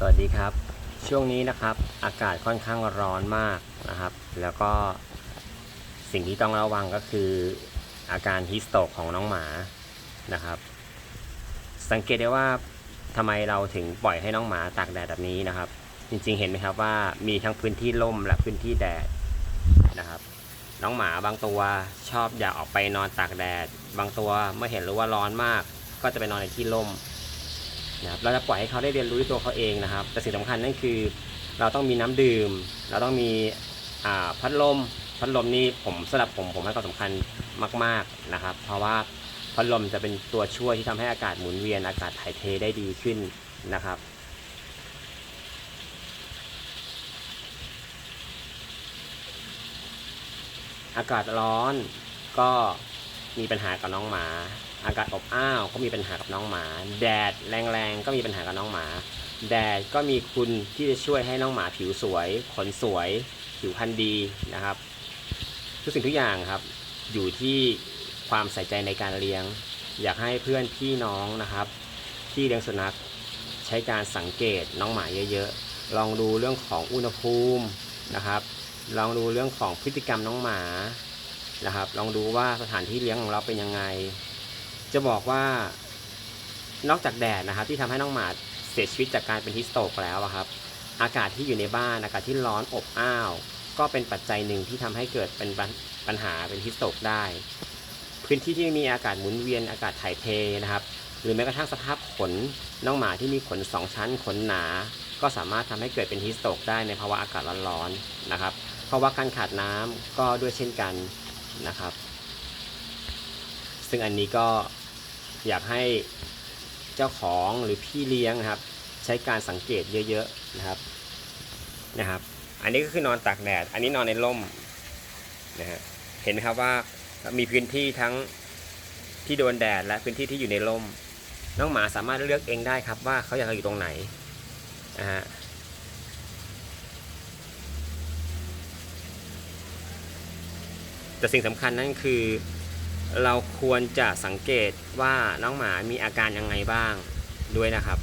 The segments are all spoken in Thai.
สวัสดีครับ ช่วงนี้นะครับอากาศค่อนข้างร้อนมากนะครับ แล้วก็สิ่งที่ต้องระวังก็คืออาการฮิสโตกของน้องหมานะครับ สังเกตได้ว่าทำไมเราถึงปล่อยให้น้องหมาตากแดดแบบนี้นะครับ จริงๆเห็นไหมครับว่ามีทั้งพื้นที่ร่มและพื้นที่แดดนะครับ น้องหมาบางตัวชอบอยากออกไปนอนตากแดด บางตัวเมื่อเห็นรู้ว่าร้อนมาก ก็จะไปนอนในที่ร่ม นะครับเราจะปล่อยให้เขาได้เรียนรู้ด้วยตัวเขาเองนะครับ แต่สิ่งสำคัญนั่นคือ เราต้องมีน้ำดื่ม เราต้องมีพัดลมพัดลมนี่ผมสำหรับผมผมให้ความสำคัญมาก ๆนะครับ เพราะว่าพัดลมจะเป็นตัวช่วยที่ทำให้อากาศหมุนเวียนอากาศถ่ายเทได้ดีขึ้นนะครับอากาศร้อนก็ มีปัญหากับน้องหมา อากาศอบอ้าวก็มีปัญหากับน้องหมา แดดแรงๆก็มีปัญหากับน้องหมา แดดก็มีคุณที่จะช่วยให้น้องหมาผิวสวยขนสวย ผิวพรรณดีนะครับ ทุกสิ่งทุกอย่างครับ อยู่ที่ความใส่ใจในการเลี้ยง อยากให้เพื่อนพี่น้องนะครับ ที่เลี้ยงสุนัขใช้การสังเกตน้องหมาเยอะๆลองดูเรื่องของอุณหภูมินะครับ ลองดูเรื่องของพฤติกรรมน้องหมา นะครับ ลองดูว่าสถานที่เลี้ยงของเราเป็นยังไง จะบอกว่านอกจากแดดนะครับ ที่ทำให้น้องหมาเสียชีวิตจากการเป็นฮิสโตกแล้วครับ อากาศที่อยู่ในบ้านอากาศที่ร้อนอบอ้าว ก็เป็นปัจจัยหนึ่งที่ทำให้เกิดเป็นปัญปัญหาเป็นฮิสโตกได้ พื้นที่ที่มีอากาศหมุนเวียนอากาศถ่ายเทนะครับ หรือแม้กระทั่งสภาพขนน้องหมาที่มีขนสองชั้นขนหนา ก็สามารถทำให้เกิดเป็นฮิสโตกได้ในภาวะอากาศร้อนๆนะครับ เพราะว่าการขาดน้ำก็ด้วยเช่นกัน นะครับ ซึ่งอันนี้ก็อยากให้เจ้าของหรือพี่เลี้ยงนะครับ ใช้การสังเกตเยอะๆนะครับนะครับ อันนี้ก็คือนอนตากแดด อันนี้นอนในร่มนะฮะเห็นไหมครับว่ามีพื้นที่ทั้งที่โดนแดดและพื้นที่ที่อยู่ในร่มน้องหมาสามารถเลือกเองได้ครับว่าเขาอยากจะอยู่ตรงไหนนะฮะ แต่สิ่งสำคัญนั่นคือ เราควรจะสังเกตว่าน้องหมามีอาการยังไงบ้างด้วยนะครับ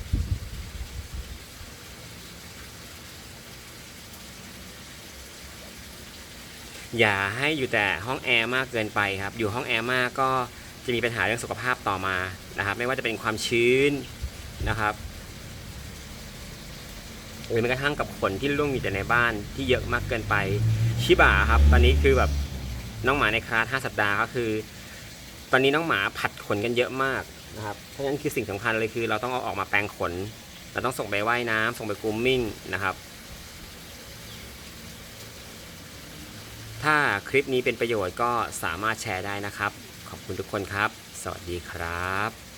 อย่าให้อยู่แต่ห้องแอร์มากเกินไปครับ อยู่ห้องแอร์มากก็จะมีปัญหาเรื่องสุขภาพต่อมานะครับ ไม่ว่าจะเป็นความชื้นนะครับหรือแม้กระทั่งกับขนที่ร่วงอยู่แต่ในบ้านที่เยอะมากเกินไป ชิบะครับ ตอนนี้คือแบบ น้องหมาในคลาส5สัปดาห์ก็คือ ตอนนี้น้องหมาผัดขนกันเยอะมากนะครับเพราะฉะนั้นคือสิ่งสำคัญเลยคือเราต้องเอาออกมาแปรงขน เราต้องส่งไปว่ายน้ำส่งไปกรูมมิ่งนะครับ ถ้าคลิปนี้เป็นประโยชน์ก็สามารถแชร์ได้นะครับ ขอบคุณทุกคนครับ สวัสดีครับ